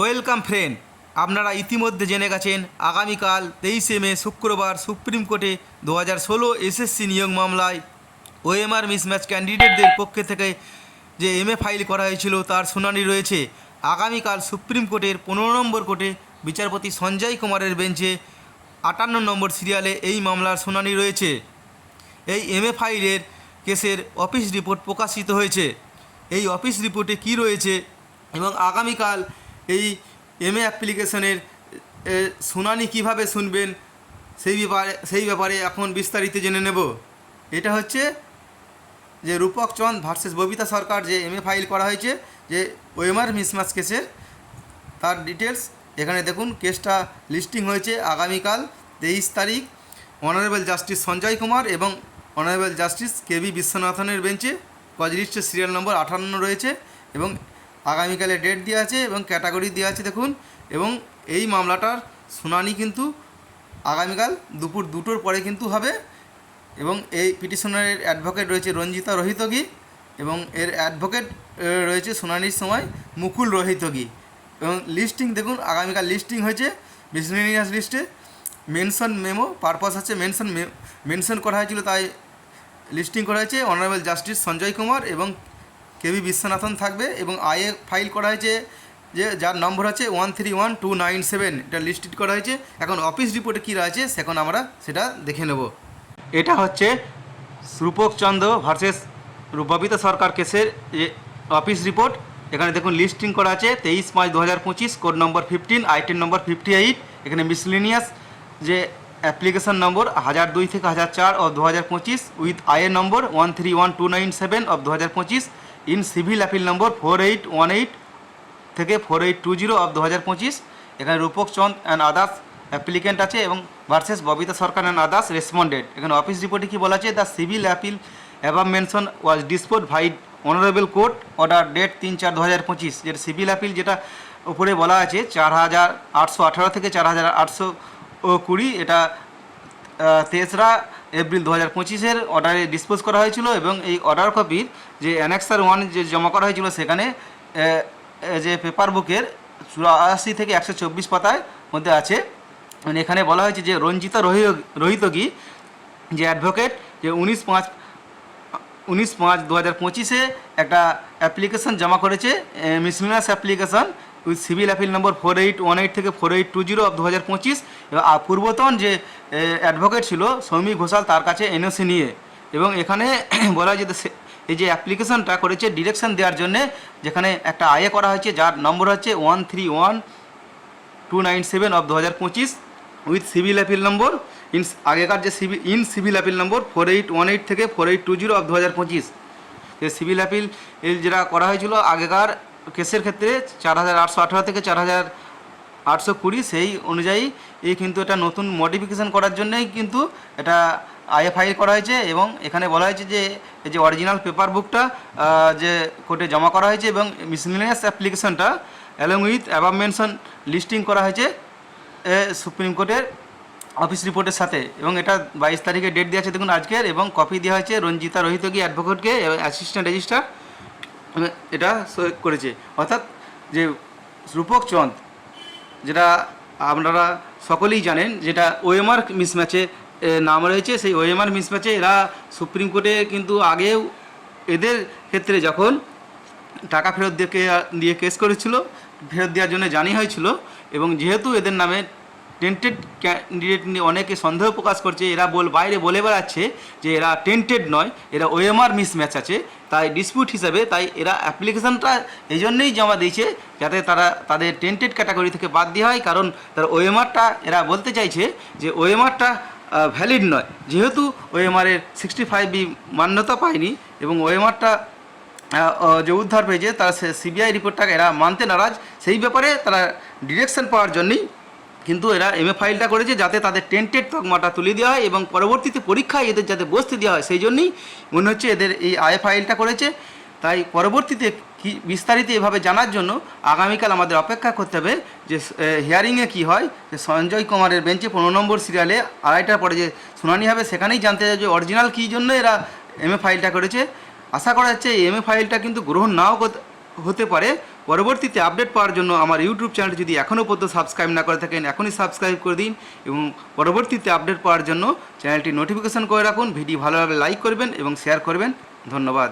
Welcome friend, আপনারা ইতিমধ্যে জেনে গেছেন, আগামীকাল তেইশে মে শুক্রবার সুপ্রিম কোর্টে দু হাজার ষোলো এসএসসি নিয়োগ মামলায় ওএমআর মিসম্যাচ ক্যান্ডিডেটদের পক্ষে থেকে যে এমএ ফাইল করা হয়েছিল তার শুনানি রয়েছে। আগামীকাল সুপ্রিম কোর্টের পনেরো নম্বর কোর্টে বিচারপতি সঞ্জয় কুমারের বেঞ্চে আটান্ন নম্বর সিরিয়ালে এই মামলার শুনানি রয়েছে। এই এমএ ফাইলের কেসের অফিস রিপোর্ট প্রকাশিত হয়েছে। এই অফিস রিপোর্টে কি রয়েছে এবং আগামীকাল এই এমএ অ্যাপ্লিকেশনের শুনানি কীভাবে শুনবেন, সেই ব্যাপারে সেই ব্যাপারে এখন বিস্তারিত জেনে নেব। এটা হচ্ছে যে রূপক চন্দ ভার্সেস ববিতা সরকার যে এমএ ফাইল করা হয়েছে, যে ওএমআর মিসমাস কেসের, তার ডিটেলস এখানে দেখুন, কেসটা লিস্টিং হয়েছে আগামীকাল তেইশ তারিখ। অনারেবল জাস্টিস সঞ্জয় কুমার এবং অনারেবল জাস্টিস কে বি বিশ্বনাথনের বেঞ্চে কজ লিস্টের সিরিয়াল নম্বর আটান্ন রয়েছে এবং আগামীকালে ডেট দেওয়া আছে এবং ক্যাটাগরি দেওয়া আছে, দেখুন। এবং এই মামলাটার শুনানি কিন্তু আগামীকাল দুপুর দুটোর পরে কিন্তু হবে। এবং এই পিটিশনারের অ্যাডভোকেট রয়েছে রঞ্জিতা রোহিতগি এবং এর অ্যাডভোকেট রয়েছে শুনানির সময় মুকুল রোহিতগি। এবং লিস্টিং, দেখুন, আগামীকাল লিস্টিং হয়েছে মিসলেনিয়াস লিস্টে মেনশন মেমো পারপাস হচ্ছে মেনশন মেনশন করা হয়েছিল, তাই লিস্টিং করা হয়েছে। অনারেবল জাস্টিস সঞ্জয় কুমার এবং কেবি বিশ্বনাথন থাকবে এবং আইএ ফাইল করা হয়েছে যে যার নম্বর আছে one three one two nine seven, এটা লিস্টেড করা হয়েছে। এখন অফিস রিপোর্টে কী রয়েছে সেখন আমরা সেটা দেখে নেব। এটা হচ্ছে রূপক চন্দ্র ভার্সেস ববিতা সরকার কেসের যে অফিস রিপোর্ট। এখানে দেখুন লিস্টিং করা আছে তেইশ পাঁচ দু হাজার পঁচিশ, code number fifteen item number fifty eight. এখানে মিসলিনিয়াস যে অ্যাপ্লিকেশন নম্বর হাজার দুই থেকে হাজার চার অফ দু হাজার পঁচিশ, with IA number one three one two nine seven of দু হাজার পঁচিশ। In civil appeal number four eight one eight থেকে four eight two zero of দু হাজার পঁচিশ। এখানে Rupak Chanda and others applicant আছে এবং versus Babita Sarkar and others responded এখানে অফিস রিপোর্টে কি বলা আছে? The civil appeal above mention was dispose vide honourable court order date তিন চার দু হাজার পঁচিশ। যেটা সিভিল অ্যাপিল যেটা উপরে বলা আছে, চার হাজার আটশো আঠারো থেকে চার হাজার আটশো কুড়ি। এটা তেসরা এপ্রিল দু হাজার পঁচিশের অর্ডারে ডিসপোজ করা হয়েছিল এবং এই অর্ডার কপির যে অ্যানেক্সার ওয়ান যে জমা করা হয়েছিল সেখানে যে পেপার বুকের চুরাশি থেকে একশো চব্বিশ পাতায় মধ্যে আছে। মানে এখানে বলা হয়েছে যে রঞ্জিতা রোহি রোহিতগি, যে অ্যাডভোকেট যে উনিশ পাঁচ উনিশ পাঁচ দু হাজার পঁচিশে একটা অ্যাপ্লিকেশন জমা করেছে miscellaneous application with civil appeal number four eight one eight থেকে four eight two zero of দু হাজার পঁচিশ এবং পূর্বতন যে অ্যাডভোকেট ছিল সৌমিক ঘোষাল তার কাছে এনওসি নিয়ে। এবং এখানে বলা হয় যে এই যে অ্যাপ্লিকেশনটা করেছে ডিরেকশন দেওয়ার জন্যে, যেখানে একটা আয়ে করা হয়েছে, যার নম্বর হচ্ছে one three one two nine seven of দু হাজার পঁচিশ with civil appeal number in আগেকার যে civil in civil appeal number four eight one eight থেকে four eight two zero of দু হাজার পঁচিশ যে সিভিল অ্যাপিল যেটা করা হয়েছিল আগেকার কেসের ক্ষেত্রে চার হাজার আটশো আঠারো থেকে চার হাজার আটশো কুড়ি সেই অনুযায়ী এই কিন্তু এটা নতুন মডিফিকেশান করার জন্যই কিন্তু এটা আইএফআই করা হয়েছে এবং এখানে বলা হয়েছে যে এই যে অরিজিনাল পেপার বুকটা যে কোর্টে জমা করা হয়েছে এবং মিসলিনিয়াস অ্যাপ্লিকেশনটা along with above mention listing করা হয়েছে সুপ্রিম কোর্টের অফিস রিপোর্টের সাথে। এবং এটা বাইশ তারিখে ডেট দেওয়া আছে, দেখুন আজকের, এবং কপি দেওয়া হয়েছে রঞ্জিতা রোহিতগি অ্যাডভোকেটকে এবং অ্যাসিস্ট্যান্ট রেজিস্ট্রার এটা সই করেছে। অর্থাৎ যে রূপক চন্দ, যেটা আপনারা সকলেই জানেন, যেটা ওএমআর মিসম্যাচে নাম রয়েছে, সেই ওএমআর মিসম্যাচে এরা সুপ্রিম কোর্টে কিন্তু আগেও এদের ক্ষেত্রে যখন টাকা ফেরত দিয়ে দিয়ে কেস করেছিল, ফেরত দেওয়ার জন্য জানি হয়েছিল এবং যেহেতু এদের নামে টেন্টেড ক্যান্ডিডেট নিয়ে অনেকে সন্দেহ প্রকাশ করছে, এরা বল বাইরে বলে বেড়াচ্ছে যে এরা টেন্টেড নয়, এরা ওএমআর মিস ম্যাচ আছে, তাই ডিসপিউট হিসাবে তাই এরা অ্যাপ্লিকেশনটা এই জন্যই জমা দিয়েছে যাতে তারা তাদের টেন্টেড ক্যাটাগরি থেকে বাদ দেওয়া হয়, কারণ তার ওএমআরটা এরা বলতে চাইছে যে ওএমআরটা ভ্যালিড নয়। যেহেতু ওএমআরের সিক্সটি ফাইভ বি মান্যতা পায়নি এবং ওএমআরটা যে উদ্ধার পেয়েছে, তারা সিবিআই রিপোর্টটাকে এরা মানতে নারাজ। সেই ব্যাপারে তারা ডিরেকশন পাওয়ার জন্যই কিন্তু এরা এমএ ফাইলটা করেছে যাতে তাদের টেন্টেড তকমাটা তুলে দেওয়া হয় এবং পরবর্তীতে পরীক্ষায় এদের যাতে বসতে দেওয়া হয়। সেই জন্যই মনে হচ্ছে এদের এই আয় ফাইলটা করেছে। তাই পরবর্তীতে কি বিস্তারিত এভাবে জানার জন্য আগামীকাল আমাদের অপেক্ষা করতে হবে যে হিয়ারিংয়ে কি হয়, যে সঞ্জয় কুমারের বেঞ্চে পনেরো নম্বর সিরিয়ালে আড়াইটার পরে যে শুনানি হবে সেখানেই জানতে হবে যে অরিজিনাল কী জন্য এরা এমএ ফাইলটা করেছে। আশা করা যাচ্ছে এই এমএ ফাইলটা কিন্তু গ্রহণ নাও হতে পারে। পরবর্তীতে আপডেট পাওয়ার জন্য আমার ইউটিউব চ্যানেল যদি এখনও পর্যন্ত সাবস্ক্রাইব না করে থাকেন, এখনই সাবস্ক্রাইব করে দিন এবং পরবর্তীতে আপডেট পাওয়ার জন্য চ্যানেলটি নোটিফিকেশান করে রাখুন। ভিডিও ভালোভাবে লাইক করবেন এবং শেয়ার করবেন। ধন্যবাদ।